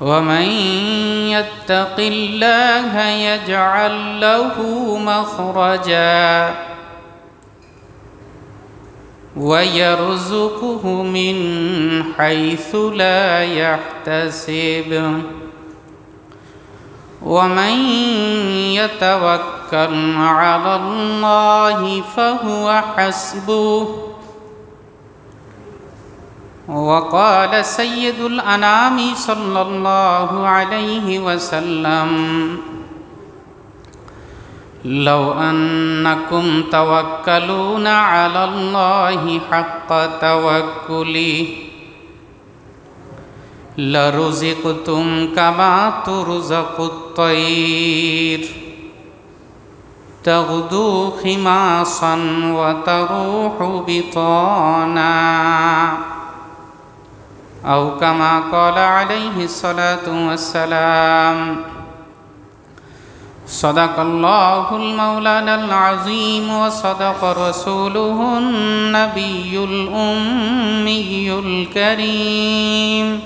ومن يتق الله يجعل له مخرجا ويرزقه من حيث لا يحتسب ومن يتوكل على الله فهو حسبه وقال سيد الأنام صلى الله عليه وسلم لو أنكم توكلون على الله حق توكله لرزقتم كما ترزق الطير. تغدو خماصا وتروح بطانا. أو كما قال عليه الصلاة والسلام. صدق الله المولانا العظيم وصدق رسوله النبي الأمي الكريم.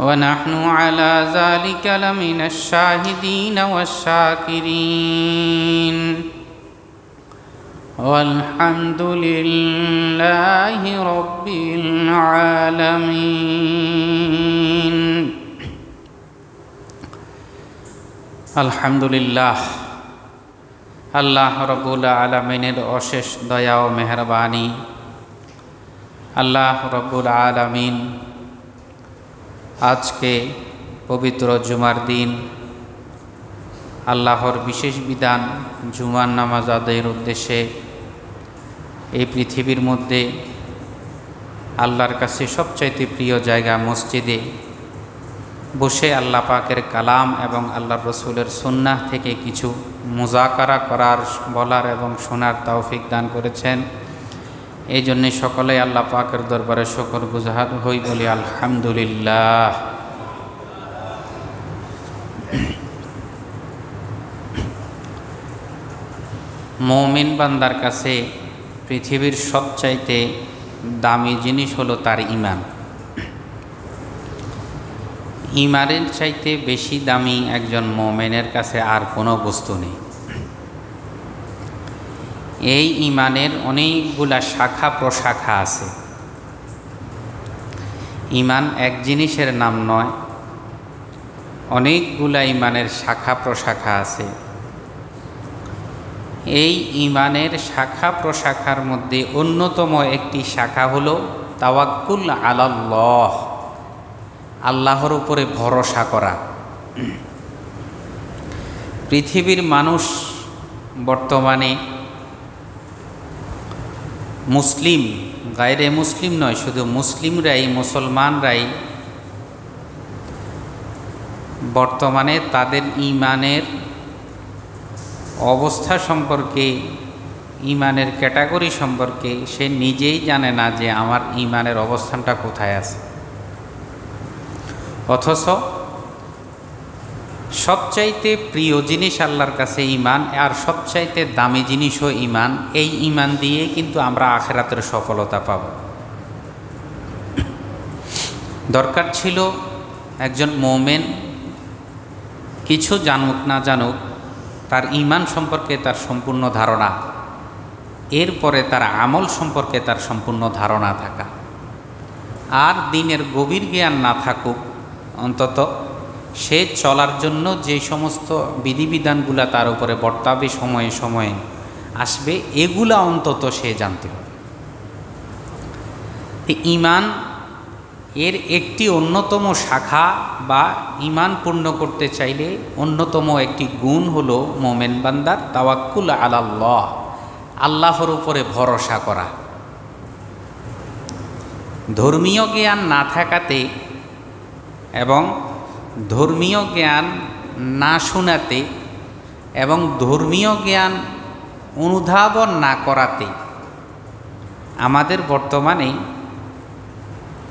ونحن على ذلك لمن الشاهدين والشاكرين. والحمد لله رب العالمين আলহামদুলিল্লাহ আল্লাহ রব্বুল আলমিনের অশেষ দয়া ও মেহরবানি আল্লাহ রব্বুল আলমিন আজকে পবিত্র জুমার দিন আল্লাহর বিশেষ বিধান জুমার নামাজ আদায়ের উদ্দেশ্যে এই পৃথিবীর মধ্যে আল্লাহর কাছে সবচাইতে প্রিয় জায়গা মসজিদে বসে আল্লাহ পাকের কালাম এবং আল্লাহ রসুলের সুন্নাহ থেকে কিছু মোজাকারা করার, বলার এবং শোনার তৌফিক দান করেছেন। এই জন্যে সকলে আল্লাহ পাকের দরবারে শকর গুজাহার হই বলি আলহামদুলিল্লাহ। মৌমিন বান্দার কাছে পৃথিবীর সবচাইতে দামি জিনিস হলো তার ইমান। ইমানের চাইতে বেশি দামি একজন মোমেনের কাছে আর কোনো বস্তু নেই। এই ইমানের অনেকগুলা শাখা প্রশাখা আছে। ইমান এক জিনিসের নাম নয়, অনেকগুলা ইমানের শাখা প্রশাখা আছে। এই ইমানের শাখা প্রশাখার মধ্যে অন্যতম একটি শাখা হল তাওয়াক্কুল আলাল্লাহ, আল্লাহর উপরে ভরসা করা। পৃথিবীর মানুষ বর্তমানে মুসলিম, গায়রে মুসলিম নয়, শুধু মুসলিমরাই, মুসলমানরাই বর্তমানে তাদের ইমানের অবস্থা সম্পর্কে, ইমানের ক্যাটাগরি সম্পর্কে সে নিজেই জানে না যে আমার ইমানের অবস্থানটা কোথায় আছে। অথচ সবচাইতে প্রিয় জিনিস আল্লাহর কাছে ইমান আর সবচাইতে দামি জিনিসও ইমান, এই ইমান দিয়ে কিন্তু আমরা আখেরাতের সফলতা পাব। দরকার ছিল একজন মোমেন কিছু জানুক না জানুক তার ইমান সম্পর্কে তার সম্পূর্ণ ধারণা। এরপরে তার আমল সম্পর্কে তার সম্পূর্ণ ধারণা থাকা। আর দিনের গভীর জ্ঞান না থাকুক, অন্তত সে চলার জন্য যে সমস্ত বিধিবিধানগুলা তার উপরে বর্তাবে সময়ে সময়ে আসবে, এগুলা অন্তত সে জানতে হবে। ইমান এর একটি অন্যতম শাখা বা ইমান পূর্ণ করতে চাইলে অন্যতম একটি গুণ হল মোমেন বান্দার তাওয়াক্কুল আলাল্লাহ, আল্লাহর উপরে ভরসা করা। ধর্মীয় জ্ঞান না থাকাতে এবং ধর্মীয় জ্ঞান না শোনাতে এবং ধর্মীয় জ্ঞান অনুধাবন না করাতে আমাদের বর্তমানে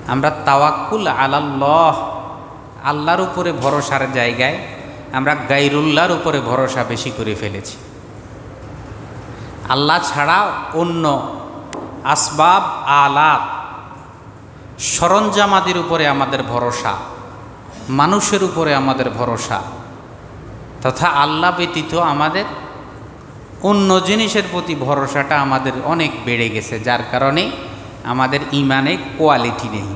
আমরা তাওয়াক্কুল আলাল্লাহ, আল্লাহর উপরে ভরসার জায়গায় আমরা গাইরুল্লাহর উপরে ভরসা বেশি করে ফেলেছি। আল্লাহ ছাড়া অন্য আসবাব আলাপ সরঞ্জামাদের উপরে আমাদের ভরসা, মানুষের উপরে আমাদের ভরসা, তথা আল্লাহ ব্যতীত আমাদের অন্য জিনিসের প্রতি ভরসাটা আমাদের অনেক বেড়ে গেছে, যার কারণে আমাদের ইমানে কোয়ালিটি নেই।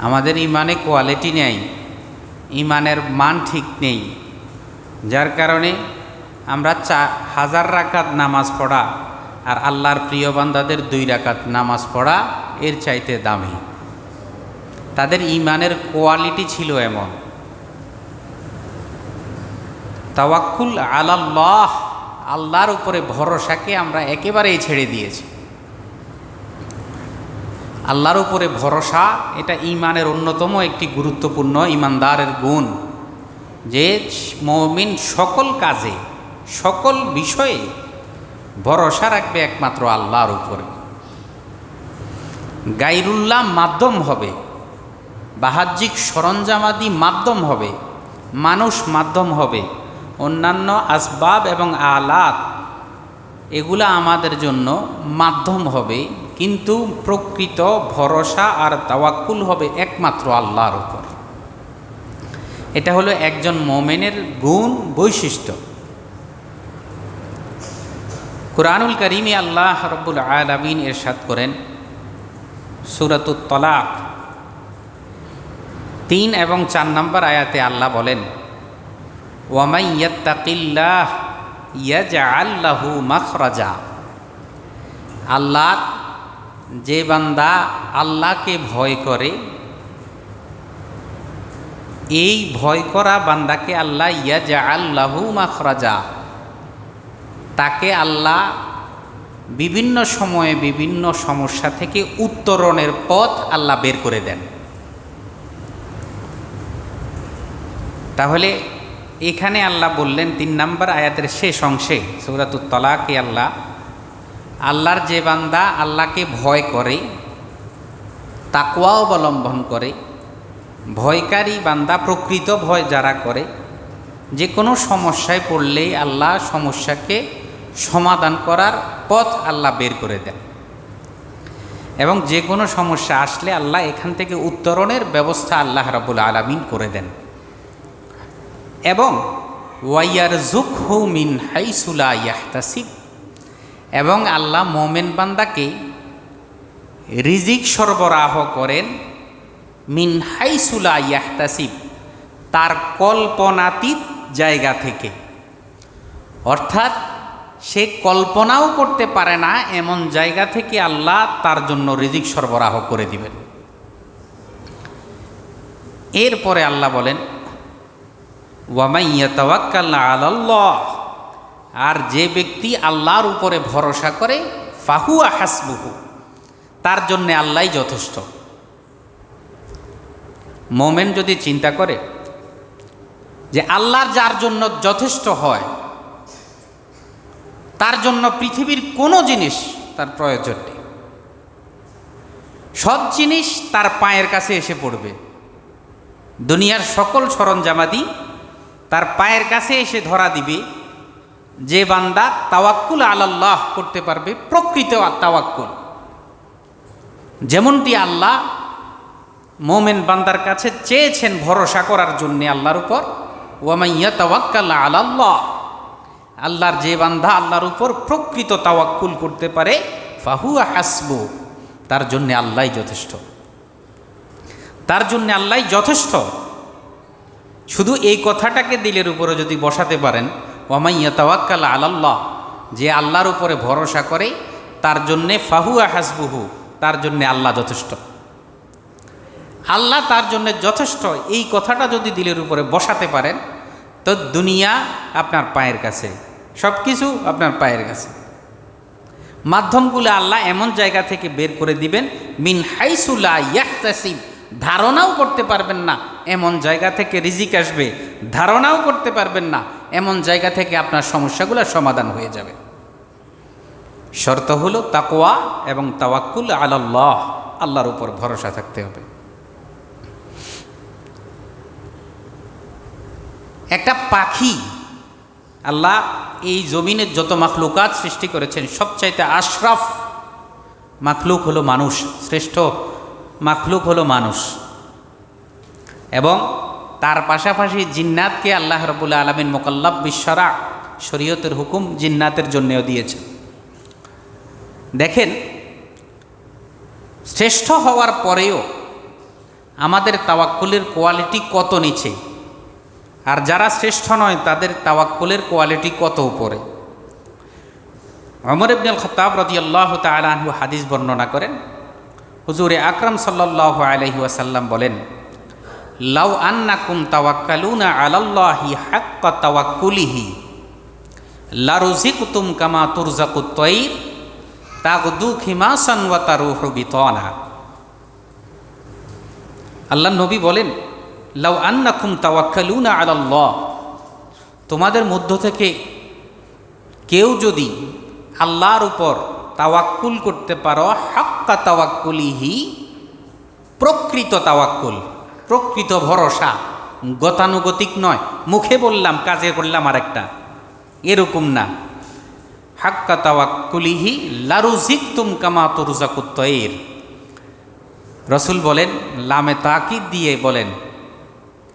আমাদের ইমানে কোয়ালিটি নেই, ইমানের মান ঠিক নেই, যার কারণে আমরা চা, হাজার রাকাত নামাজ পড়া আর আল্লাহর প্রিয় বান্দাদের দুই রাকাত নামাজ পড়া এর চাইতে দামি। তাদের ইমানের কোয়ালিটি ছিল এমন। তাওয়াক্কুল আলাল্লাহ, আল্লাহর উপরে ভরসাকে আমরা একেবারেই ছেড়ে দিয়েছি। আল্লাহর উপরে ভরসা, এটা অন্যতম একটি গুরুত্বপূর্ণ ইমানদারের গুণ যে মমিন সকল কাজে, সকল বিষয়ে ভরসা রাখবে একমাত্র আল্লাহর উপরে। গাইরুল্লাহ মাধ্যম হবে, বাহ্যিক সরঞ্জামাদি মাধ্যম হবে, মানুষ মাধ্যম হবে, অন্যান্য আসবাব এবং আলাত, এগুলা আমাদের জন্য মাধ্যম হবে কিন্তু প্রকৃত ভরসা আর তাওয়াক্কুল হবে একমাত্র আল্লাহর উপর। এটা হলো একজন মোমেনের গুণ বৈশিষ্ট্য। কোরআনুল করিমে আল্লাহ রব্বুল আলমিন এরশাদ করেন, সুরাতুত তলাক তিন এবং চার নম্বর আয়াতে আল্লাহ বলেন, ওয়ামাই ইয়াত্তাকিল্লাহ ইয়াজআল্লাহু মাখরাজা। আল্লাহ যে বান্দা আল্লাহকে ভয় করে, এই ভয় করা বান্দাকে আল্লাহ ইয়া ইয়াজা আল্লাহু মাখরাজা, তাকে আল্লাহ বিভিন্ন সময়ে বিভিন্ন সমস্যা থেকে উত্তরণের পথ আল্লাহ বের করে দেন। তাহলে এখানে আল্লাহ বললেন তিন নম্বর আয়াতের শেষ অংশে সৌরাতুত তলাকে আল্লাহ আল্লাহর যে বান্দা আল্লাহকে ভয় করে তাকুয়া অবলম্বন করে, ভয়কারী বান্দা প্রকৃত ভয় যারা করে, যে কোনো সমস্যায় পড়লেই আল্লাহ সমস্যাকে সমাধান করার পথ আল্লাহ বের করে দেন। এবং যে কোনো সমস্যা আসলে আল্লাহ এখান থেকে উত্তরণের ব্যবস্থা আল্লাহ রাবুল আলমিন করে দেন। এবং ওয়াইয়ার জুক হু মিন হাইসুলা ইয়াহতাসিব। এবং আল্লাহ মোমেন বান্দাকে রিজিক সরবরাহ করেন মিন হাইসুলা ইয়াহতাসিব, তার কল্পনাতীত জায়গা থেকে। অর্থাৎ সে কল্পনাও করতে পারে না এমন জায়গা থেকে আল্লাহ তার জন্য রিজিক সরবরাহ করে দিবেন। এরপরে আল্লাহ বলেন ওয়ামাইয়া তাওয়াক্কাল্লা আলাল্লাহ। আর যে ব্যক্তি আল্লাহর উপরে ভরসা করে, ফাহুয়া হাসবুহু, তার জন্যে আল্লাহ যথেষ্ট। মোমেন যদি চিন্তা করে যে আল্লাহর যার জন্য যথেষ্ট হয়, তার জন্য পৃথিবীর কোনো জিনিস তার প্রয়োজন নেই। সব জিনিস তার পায়ের কাছে এসে পড়বে। দুনিয়ার সকল সরঞ্জামাদি তার পায়ের কাছে এসে ধরা দিবে। যে বান্দা তাওয়াক্কুল আলাল্লাহ করতে পারবে, প্রকৃত তাওয়াক্কুল। যেমনটি আল্লাহ মোমেন বান্দার কাছে চেয়েছেন ভরসা করার জন্যে আল্লাহর উপর ওয়ামাইয়া তাওয়াক্কাল আলাল্লাহ। আল্লাহর যে বান্ধা আল্লাহর উপর প্রকৃত তাওয়াক্কুল করতে পারে, ফাহুয়া হাসবু, তার জন্যে আল্লাহ যথেষ্ট। তার জন্য আল্লাহ যথেষ্ট। শুধু এই কথাটাকে দিলের উপরে যদি বসাতে পারেন ওয়ামাইয়া তাওয়াক্কাল আলাল্লাহ, যে আল্লাহর উপরে ভরসা করে, তার জন্যে ফাহুয়া হাসবুহু, তার জন্যে আল্লাহ যথেষ্ট। আল্লাহ তার জন্য যথেষ্ট, এই কথাটা যদি দিলের উপরে বসাতে পারেন, তো দুনিয়া আপনার পায়ের কাছে সব কিছু আপনার পায়ের কাছে। মাধ্যমগুলো আল্লাহ এমন জায়গা থেকে বের করে দিবেন, মিন হাইসুলা ইয়াহতাসিব, ধারণাও করতে পারবেন না, এমন জায়গা থেকে রিজিক আসবে, ধারণাও করতে পারবেন না এমন জায়গা থেকে আপনার সমস্যাগুলো সমাধান হয়ে যাবে। শর্ত হলো তাকোয়া এবং তাওয়াক্কুল আলাল্লাহ, আল্লাহর উপর ভরসা থাকতে হবে। একটা পাখি, আল্লাহ এই জমিনের যত মাখলুকাত সৃষ্টি করেছেন, সবচাইতে আশরাফ মাখলুক হলো মানুষ, শ্রেষ্ঠ মাখলুক হলো মানুষ। এবং তার পাশাপাশি জিন্নাতকে আল্লাহ রবুল্লা আলমিন মোকাল্লাব বিশ্বরা শরীয়তের হুকুম জিন্নাতের জন্যেও দিয়েছেন। দেখেন, শ্রেষ্ঠ হওয়ার পরেও আমাদের তাওয়াক্কুলের কোয়ালিটি কত নিচে? আর যারা শ্রেষ্ঠ নয়, তাদের তাওয়াক্কুলের কোয়ালিটি কত উপরে? অমর ইবনুল খতাব রদি আল্লাহ তালু হাদিস বর্ণনা করেন। হুজুরে আকরম সাল্লাহ আলহি ওয়াসাল্লাম বলেন লাউ আন্নাকুম তাওয়াক্কালুনা আলাল্লাহি হাক্কা তাওয়াক্কুলিহি। লারুজিকুতুম কামা তুরজাকুত তৈর। তাগদু খিমাসান ওয়া তারুহু বিতনা। আল্লাহ নবী বলেন, লাউ আন্নাকুম তাওয়াক্কালুনা আলাল্লাহ। তোমাদের মধ্য থেকে কেউ যদি আল্লাহর উপর তাওয়াক্কুল করতে পারো, হাক্কা তাওয়াক্কুলিহি, প্রকৃত তাওয়াক্কুল। প্রকৃত ভরসা। গতানুগতিক নয়। মুখে বললাম, কাজে করলাম আর একটা এরকম না। হাক্কা তাওয়াক্কুলিহি লারুজিক তুম কামা তরুজাকুত্তয়ের রসুল বলেন, লামে তাকিদ দিয়ে বলেন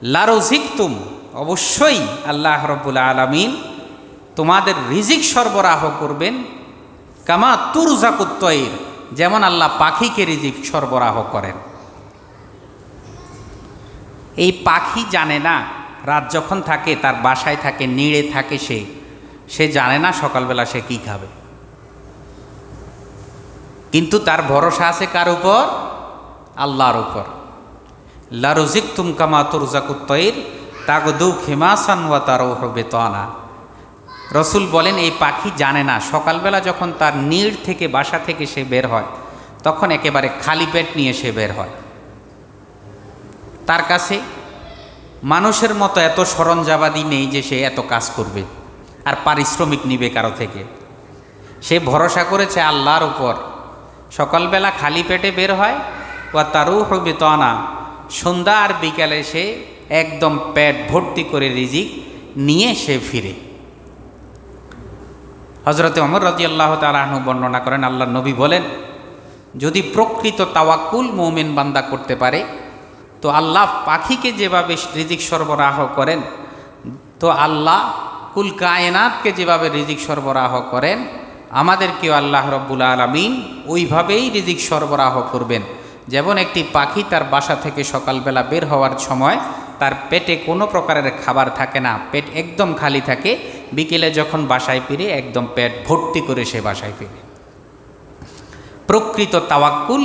লারুজিক তুম অবশ্যই আল্লাহ রব্বুল আলমিন তোমাদের রিজিক সরবরাহ করবেন কামা তুরজাকুত্তয়ের যেমন আল্লাহ পাখিকে রিজিক সরবরাহ করেন। এই পাখি জানে না, রাত যখন থাকে, তার বাসায় থাকে, নিড়ে থাকে সে সে জানে না সকালবেলা সে কি খাবে। কিন্তু তার ভরসা আছে কার উপর? আল্লাহর উপর। লারুজিক তুম কামা তুরজাকুত্তয়ের তাগদু খেমাসান ওয়া তারও হবে তনা রসুল বলেন, এই পাখি জানে না, সকালবেলা যখন তার নীড় থেকে বাসা থেকে সে বের হয়, তখন একেবারে খালি পেট নিয়ে সে বের হয়। তার কাছে মানুষের মতো এত সরঞ্জাবাদি নেই যে সে এত কাজ করবে আর পারিশ্রমিক নিবে কারও থেকে। সে ভরসা করেছে আল্লাহর উপর। সকালবেলা খালি পেটে বের হয় ও তারও হবে তনা সন্ধ্যা আর বিকালে সে একদম পেট ভর্তি করে রিজিক নিয়ে সে ফিরে। হজরতে অমর রাজি আল্লাহ তালাহনু বর্ণনা করেন আল্লাহ নবী বলেন, যদি প্রকৃত তাওয়াকুল মৌমেন বান্দা করতে পারে তো আল্লাহ পাখিকে যেভাবে রিজিক সরবরাহ করেন, তো আল্লাহ কুল কায়নাতকে যেভাবে রিজিক সরবরাহ করেন, আমাদেরকেও আল্লাহ রব্বুল আলমিন ওইভাবেই রিজিক সরবরাহ করবেন। যেমন একটি পাখি তার বাসা থেকে সকালবেলা বের হওয়ার সময় তার পেটে কোনো প্রকারের খাবার থাকে না, পেট একদম খালি থাকে, বিকেলে যখন বাসায় ফিরে একদম পেট ভর্তি করে সে বাসায় ফিরে। প্রকৃত তাওয়াক্কুল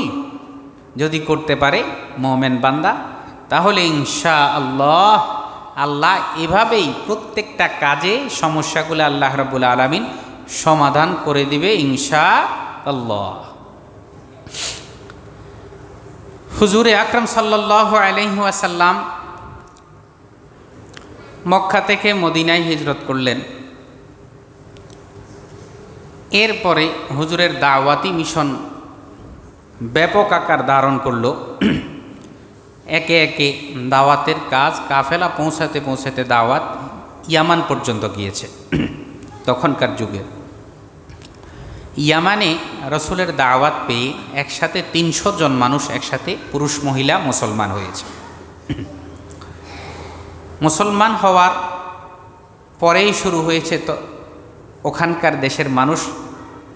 যদি করতে পারে মোমেন বান্দা, তাহলে ইনশা আল্লাহ আল্লাহ এভাবেই প্রত্যেকটা কাজে সমস্যাগুলো আল্লাহ রবুল আলমিন সমাধান করে দিবে ইনশা আল্লাহ হুজুরে আকরম সাল্লাহ আলহিহাসাল্লাম মক্কা থেকে মদিনায় হিজরত করলেন। এরপরে হুজুরের দাওয়াতি মিশন ব্যাপক আকার ধারণ করল। একে একে দাওয়াতের কাজ, কাফেলা পৌঁছাতে পৌঁছাতে দাওয়াত ইয়ামান পর্যন্ত গিয়েছে, তখনকার যুগে। ইয়ামানে রসুলের দাওয়াত পেয়ে একসাথে তিনশো জন মানুষ, একসাথে পুরুষ, মহিলা, মুসলমান হয়েছে। মুসলমান হওয়ার পরেই শুরু হয়েছে তো ওখানকার দেশের মানুষ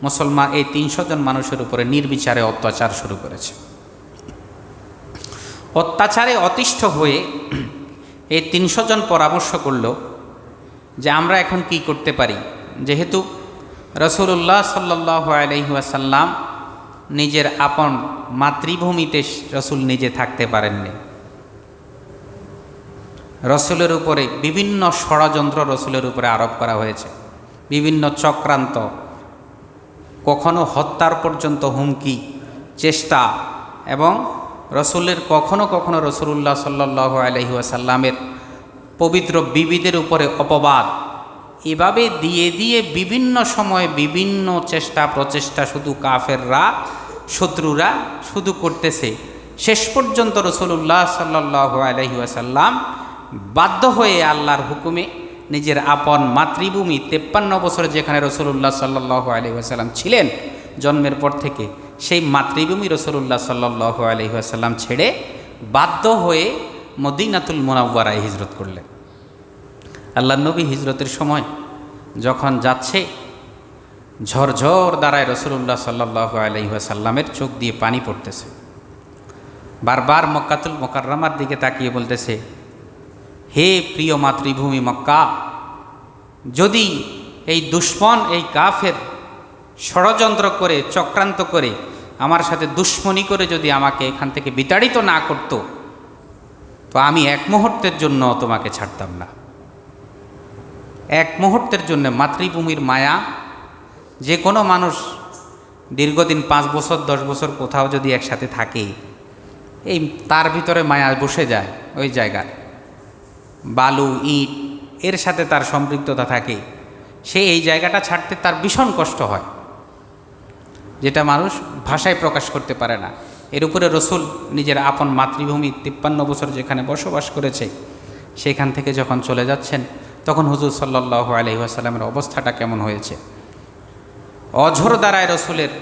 মুসলমান এই তিনশো জন মানুষের উপরে নির্বিচারে অত্যাচার শুরু করেছে। অত্যাচারে অতিষ্ঠ হয়ে এই তিনশো জন পরামর্শ করল যে আমরা এখন কি করতে পারি। যেহেতু রসুল্লাহ সাল্লাহ আলহিহাসাল্লাম নিজের আপন মাতৃভূমিতে রসুল নিজে থাকতে পারেননি। রসুলের উপরে বিভিন্ন ষড়যন্ত্র রসুলের উপরে আরোপ করা হয়েছে। বিভিন্ন চক্রান্ত কখনো হত্যার পর্যন্ত হুমকি, চেষ্টা এবং রসুলের কখনো কখনো রসুল্লাহ সাল্লাহ আলহি আসাল্লামের পবিত্র বিবিদের উপরে অপবাদ। এভাবে দিয়ে দিয়ে বিভিন্ন সময়ে বিভিন্ন চেষ্টা, প্রচেষ্টা শুধু কাফেররা, শত্রুরা শুধু করতেছে। শেষ পর্যন্ত রসুল্লাহ সাল্লাহ আলহি আসাল্লাম বাধ্য হয়ে আল্লাহর হুকুমে নিজের আপন মাতৃভূমি তেপ্পান্ন বছর যেখানে রসুল্লাহ সাল্লাহ আলহি আসাল্লাম ছিলেন, জন্মের পর থেকে সেই মাতৃভূমি রসুল্লাহ সাল্লাহ আলহি আসাল্লাম ছেড়ে বাধ্য হয়ে মদিনাতুল মোনাব্বারায় হিজরত করলেন। আল্লাহ নবী হিজরতের সময় যখন যাচ্ছে, ঝরঝর দ্বারায় রসুল্লাহ সাল্লাহ আলহিহাসাল্লামের চোখ দিয়ে পানি পড়তেছে। বারবার মক্কাতুল মোকাররমার দিকে তাকিয়ে বলতেছে হে প্রিয় মাতৃভূমি মক্কা, যদি এই দুশ্মন, এই কাফের ষড়যন্ত্র করে, চক্রান্ত করে, আমার সাথে দুশ্মনী করে যদি আমাকে এখান থেকে বিতাড়িত না করত, তো আমি এক মুহূর্তের জন্য তোমাকে ছাড়তাম না। এক মুহূর্তের জন্য মাতৃভূমির মায়া, যে কোনো মানুষ দীর্ঘদিন পাঁচ বছর, দশ বছর কোথাও যদি একসাথে থাকে, এই তার ভিতরে মায়া বসে যায় ওই জায়গায়। বালু, ইট, এর সাথে তার সম্পৃক্ততা থাকে। সে এই জায়গাটা ছাড়তে তার ভীষণ কষ্ট হয়, যেটা মানুষ ভাষায় প্রকাশ করতে পারে না। এর উপরে রসুল নিজের আপন মাতৃভূমি তিপ্পান্ন বছর যেখানে বসবাস করেছে, সেখান থেকে যখন চলে যাচ্ছেন, তখন হুজুর সাল্লাহ আলহিহাসাল্লামের অবস্থাটা কেমন হয়েছে? অঝোর দ্বারায় রসুলের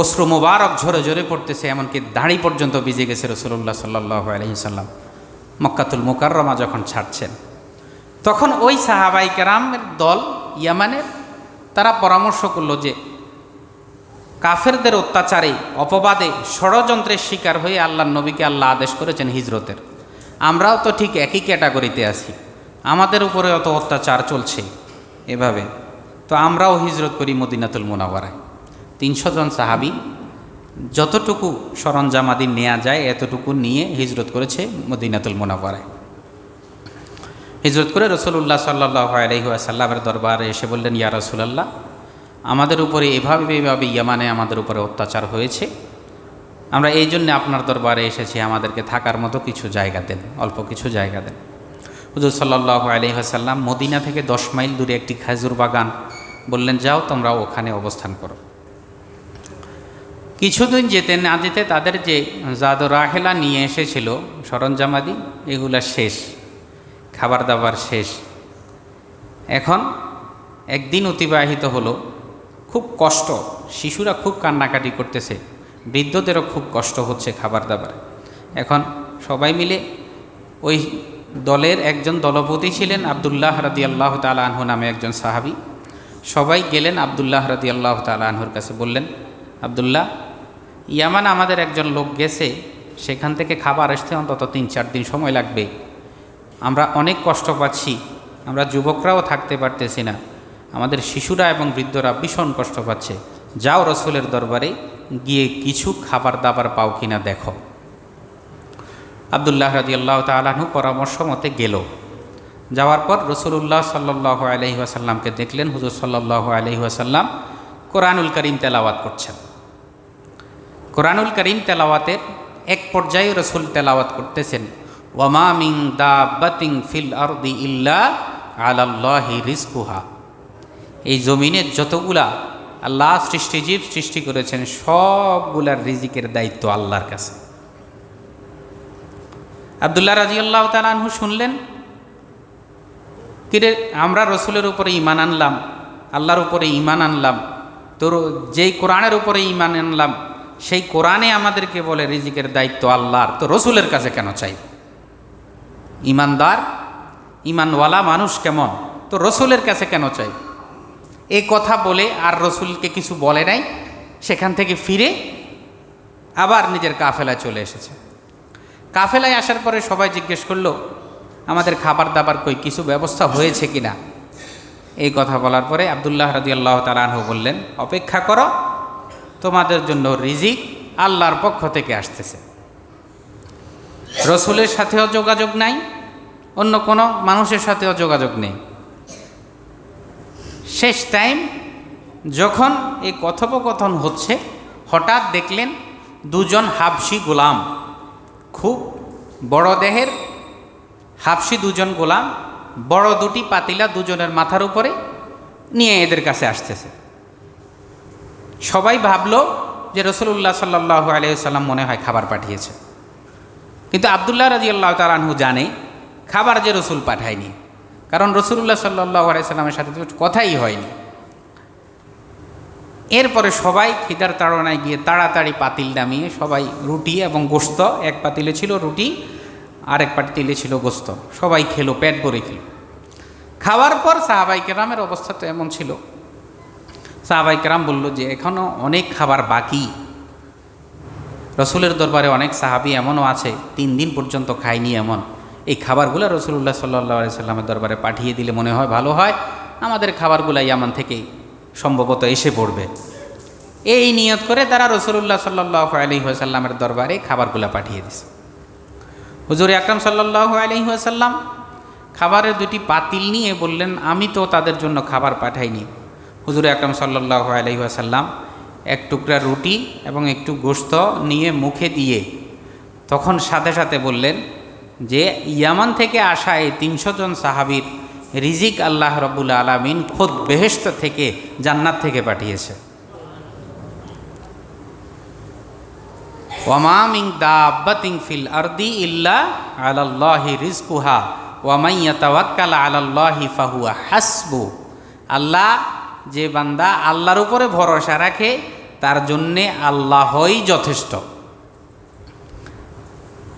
অশ্রু মোবারক ঝরে ঝরে পড়তেছে, এমনকি দাড়ি পর্যন্ত ভিজে গেছে রসুল্লাহ সাল্লাহ আলহিসাল্লাম মক্কাতুল মোকাররমা যখন ছাড়ছেন, তখন ওই সাহাবাই কেরামের দল ইয়ামানের, তারা পরামর্শ করল যে কাফেরদের অত্যাচারে, অপবাদে, ষড়যন্ত্রের শিকার হয়ে আল্লাহ নবীকে আল্লাহ আদেশ করেছেন হিজরতের। আমরাও তো ঠিক একই ক্যাটাগরিতে আছি, আমাদের উপরে অত অত্যাচার চলছে এভাবে। তো আমরাও হিজরত করি মদিনাতুল মোনাওয়ারায়। তিনশো জন সাহাবি যতটুকু সরঞ্জামাদি নেওয়া যায়, এতটুকু নিয়ে হিজরত করেছে মদিনাতুল মোনাওয়ারায়। হিজরত করে রসুল্লাহ সাল্লাহ আলহিহাসাল্লামের দরবারে এসে বললেন, ইয়া রসুলাল্লাহ, আমাদের উপরে এভাবে এভাবে ইয়ামানে আমাদের উপরে অত্যাচার হয়েছে। আমরা এই জন্যে আপনার দরবারে এসেছি, আমাদেরকে থাকার মতো কিছু জায়গা দেন, অল্প কিছু জায়গা দেন। হুজুর সাল্লাহ আলহিহাসাল্লাম মদিনা থেকে দশ মাইল দূরে একটি খাজুর বাগান বললেন, যাও তোমরা ওখানে অবস্থান করো। কিছুদিন যেতে না যেতে তাদের যে রাহেলা নিয়ে এসেছিল, সরঞ্জামাদি, এগুলা শেষ খাবার দাবার শেষ। এখন একদিন অতিবাহিত হলো। খুব কষ্ট, শিশুরা খুব কান্নাকাটি করতেছে, বৃদ্ধদেরও খুব কষ্ট হচ্ছে খাবার দাবার এখন সবাই মিলে ওই দলের একজন দলপতি ছিলেন আবদুল্লাহ রাদি আল্লাহ তালাহু নামে একজন সাহাবি। সবাই গেলেন আবদুল্লাহ রাদি আল্লাহ তালাহুর কাছে, বললেন আবদুল্লাহ, ইয়ামান আমাদের একজন লোক গেছে, সেখান থেকে খাবার আসতে অন্তত তিন চার দিন সময় লাগবে। আমরা অনেক কষ্ট পাচ্ছি, আমরা যুবকরাও থাকতে পারতেছি না। আমাদের শিশুরা এবং বৃদ্ধরা ভীষণ কষ্ট পাচ্ছে। যাও রসুলের দরবারে, গিয়ে কিছু খাবার দাবার পাও কিনা দেখো। আবদুল্লাহ রাজি আল্লাহ তালাহু পরামর্শ মতে গেল। যাওয়ার পর রসুল্লাহ সাল্লাহ আলহি আসাল্লামকে দেখলেন, হুজুর সাল্লাহ আলহি আসাল্লাম কোরআনুল করিম তেলাওয়াত করছেন। কোরআনুল করিম তেলাওয়াতের এক পর্যায়ে রসুল তেলাওয়াত করতেছেন, ওয়ামা দা বাতিং ফিল আরদি ইল্লা আলাল্লাহি রিস্কুহা এই জমিনের যতগুলা আল্লাহ সৃষ্টিজীব সৃষ্টি করেছেন, সবগুলার রিজিকের দায়িত্ব আল্লাহর কাছে। আবদুল্লাহ রাজি আল্লাহ তালাহু শুনলেন, কিরে, আমরা রসুলের উপরে ইমান আনলাম, আল্লাহর উপরে ইমান আনলাম, তোর, যেই কোরআনের উপরে ইমান আনলাম সেই কোরআনে আমাদেরকে বলে রিজিকের দায়িত্ব আল্লাহর। তো রসুলের কাছে কেন চাই ইমানদার, ইমানওয়ালা মানুষ কেমন? তো রসুলের কাছে কেন চাই এই কথা বলে আর রসুলকে কিছু বলে নাই, সেখান থেকে ফিরে আবার নিজের কাফেলায় চলে এসেছে। কাফেলায় আসার পরে সবাই জিজ্ঞেস করল, আমাদের খাবার দাবার কই, কিছু ব্যবস্থা হয়েছে কি না এই কথা বলার পরে আবদুল্লাহ রাজি আল্লাহ তালাহ বললেন, অপেক্ষা করো তোমাদের জন্য রিজিক আল্লাহর পক্ষ থেকে আসতেছে। রসুলের সাথেও যোগাযোগ নাই, অন্য কোনো মানুষের সাথেও যোগাযোগ নেই। শেষ টাইম যখন এই কথোপকথন হচ্ছে, হঠাৎ দেখলেন দুজন হাবসি গোলাম, খুব বড় দেহের হাবসি দুজন গোলাম, বড় দুটি পাতিলা দুজনের মাথার উপরে নিয়ে এদের কাছে আসতেছে। সবাই ভাবলো যে রসুল্লাহ সাল্লাহ আলিয়াল্লাম মনে হয় খাবার পাঠিয়েছে। কিন্তু আবদুল্লাহ রাজি আল্লাহ তালাহু জানে খাবার যে রসুল পাঠায়নি। কারণ রসুল্লাহ সাল্লাহ আলাইসাল্লামের সাথে তো কথাই হয়নি। এরপরে সবাই খিদার তাড়নায় গিয়ে তাড়াতাড়ি পাতিল নামিয়ে সবাই রুটি এবং গোস্ত, এক পাতিলে ছিল রুটি, আরেক পাতিলে ছিল গোস্ত। সবাই খেলো, পেট ভরে খেলো। খাওয়ার পর সাহাবাই কেরামের অবস্থা তো এমন ছিল। সাহাবাই কেরাম বলল যে এখনও অনেক খাবার বাকি। রসুলের দরবারে অনেক সাহাবি এমনও আছে, তিন দিন পর্যন্ত খায়নি এমন। এই খাবারগুলো রসুল্লাহ সাল্লাহ সাল্লামের দরবারে পাঠিয়ে দিলে মনে হয় ভালো হয়, আমাদের খাবারগুলো ইয়ামান থেকেই সম্ভবত এসে পড়বে। এই নিয়ত করে তারা রসুল্লাহ সাল্লাহ আলি সাল্লামের দরবারে খাবারগুলো পাঠিয়ে দিছে। হুজুর আকরম সাল্লাহ আলি সাল্লাম খাবারের দুটি পাতিল নিয়ে বললেন, আমি তো তাদের জন্য খাবার পাঠাইনি। হুজুর আকরম সাল্লাহ আলি সাল্লাম এক টুকরা রুটি এবং একটু গোস্ত নিয়ে মুখে দিয়ে তখন সাথে সাথে বললেন যে, ইয়ামান থেকে আসা এই তিনশো জন সাহাবির রিজিক আল্লাহ রবুল আলমিন খোদ বেহেস্ত থেকে জান্নাত থেকে পাঠিয়েছে। ওয়ামামিং দাব্বাতিং ফিল আরদি ইল্লা আলাল্লাহি রিজকুহা ওয়ামাইয়া তাওয়াক্কাল আলাল্লাহি ফাহুয়া হাসবু। আল্লাহ যে বান্দা আল্লাহর উপরে ভরসা রাখে, তার জন্যে আল্লাহই যথেষ্ট।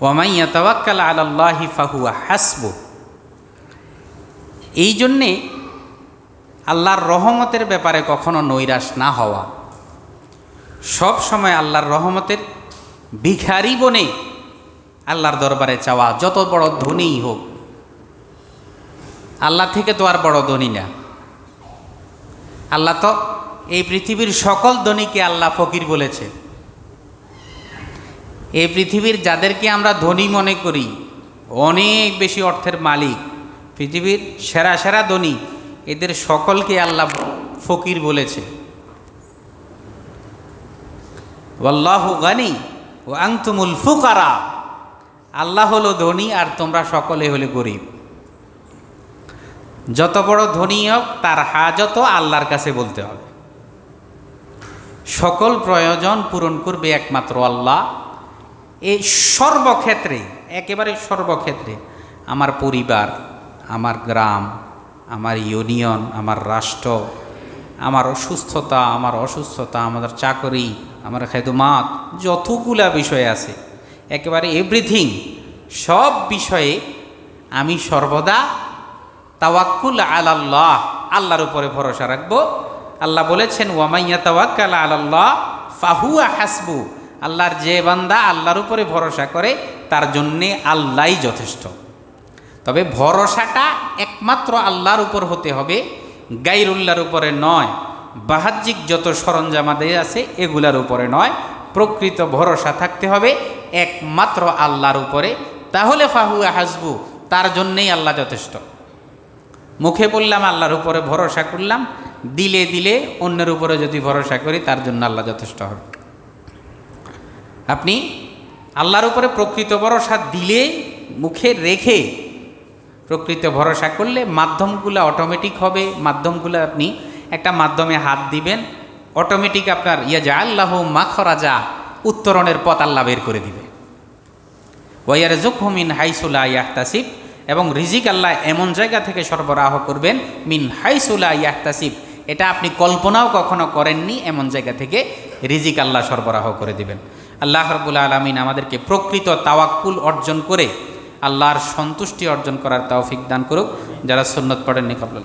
ওয়ামাইয়া তাওয়াক্কাল আলাল্লাহি ফাহুয়া হাসবু এই জন্যে আল্লাহর রহমতের ব্যাপারে কখনো নৈরাশ না হওয়া। সব সময় আল্লাহর রহমতের ভিখারি বনে আল্লাহর দরবারে চাওয়া, যত বড় ধনীই হোক। আল্লাহ থেকে তো আর বড় ধনী না। আল্লাহ তো এই পৃথিবীর সকল ধনীকে আল্লাহ ফকির বলেছে। এই পৃথিবীর যাদেরকে আমরা ধনী মনে করি, অনেক বেশি অর্থের মালিক, পৃথিবীর সেরা সেরা ধনী, এদের সকলকে আল্লাহ ফকির বলেছে। ওয়াল্লাহু গানি ও আংতুমুল ফুকারা। আল্লাহ হলো ধনী আর তোমরা সকলে হলে গরিব। যত বড় ধনী হোক, তার হাজত আল্লাহর কাছে বলতে হবে। সকল প্রয়োজন পূরণ করবে একমাত্র আল্লাহ। এই সর্বক্ষেত্রে, একেবারে সর্বক্ষেত্রে, আমার পরিবার, আমার গ্রাম, আমার ইউনিয়ন, আমার রাষ্ট্র, আমার অসুস্থতা আমার অসুস্থতা, আমাদের চাকরি, আমার খেদমাত, যতগুলা বিষয় আছে, একেবারে এভরিথিং সব বিষয়ে আমি সর্বদা তাওয়াক্কুল আলাল্লাহ, আল্লাহর উপরে ভরসা রাখব। আল্লাহ বলেছেন ওয়ামাইয়া তাওয়াক্কাল আলাল্লাহ, ফাহুয়া হাসবু। আল্লাহর যে বান্দা আল্লাহর উপরে ভরসা করে, তার জন্যে আল্লাহই যথেষ্ট। তবে ভরসাটা একমাত্র আল্লাহর উপর হতে হবে, গাইরুল্লাহর উপরে নয়, বাহ্যিক যত সরঞ্জামাদের আছে, এগুলার উপরে নয়। প্রকৃত ভরসা থাকতে হবে একমাত্র আল্লাহর উপরে। তাহলে ফাহুয়া হাসবু, তার জন্যেই আল্লাহ যথেষ্ট। মুখে বললাম, আল্লাহর উপরে ভরসা করলাম, দিলে দিলে অন্যের উপরে যদি ভরসা করি, তার জন্য আল্লাহ যথেষ্ট হবে। আপনি আল্লাহর উপরে প্রকৃত ভরসা দিলে, মুখে রেখে প্রকৃত ভরসা করলে মাধ্যমগুলো অটোমেটিক হবে। মাধ্যমগুলো আপনি একটা মাধ্যমে হাত দিবেন অটোমেটিক আপনার ইয়া যা আল্লাহ মাখরাজা উত্তরণের পথ আল্লাহ বের করে দিবে। ওয়াইয়ার জুকহমিন হাইসুলা ইয়াহতাসিব এবং রিজিক আল্লাহ এমন জায়গা থেকে সরবরাহ করবেন, মিন হাইসুলা ইয়াহতাসিব। এটা আপনি কল্পনাও কখনো করেননি, এমন জায়গা থেকে রিজিক আল্লাহ সরবরাহ করে দিবেন। আল্লাহ রবুল্লা আলমিন আমাদেরকে প্রকৃত তাওয়াক্কুল অর্জন করে আল্লাহর সন্তুষ্টি অর্জন করার তাওফিক দান করুক, যারা সুন্নত পড়েননি কবল